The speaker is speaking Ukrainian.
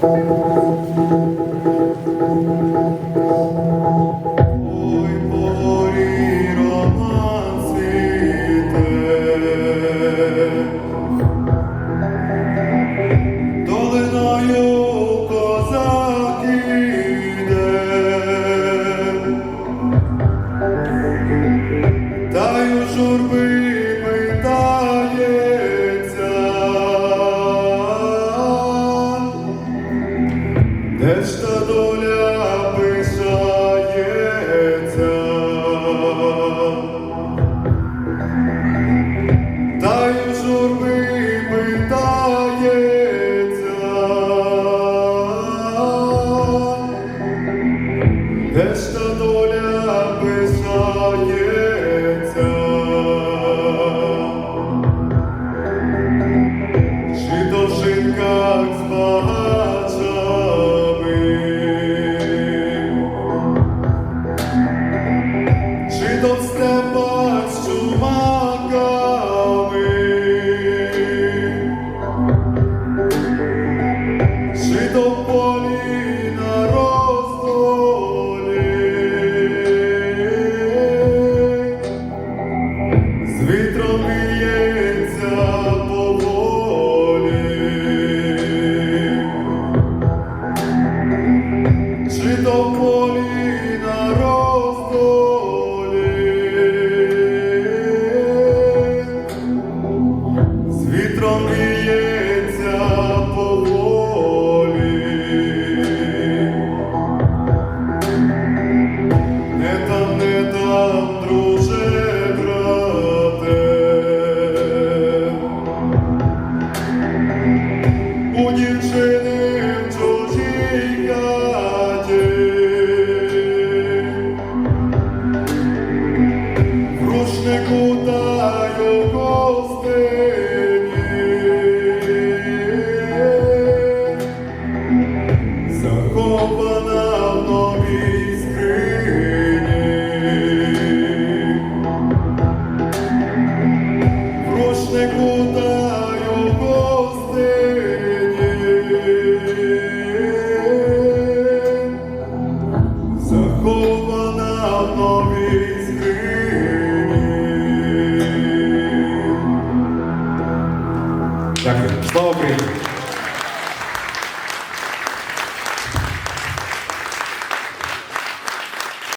Thank you. доля писається, та й журби питається, де ж та доля. Відом степа з чумаками, житом полі на роздолі, з вітром віється поволі, житом полі. love, Lord.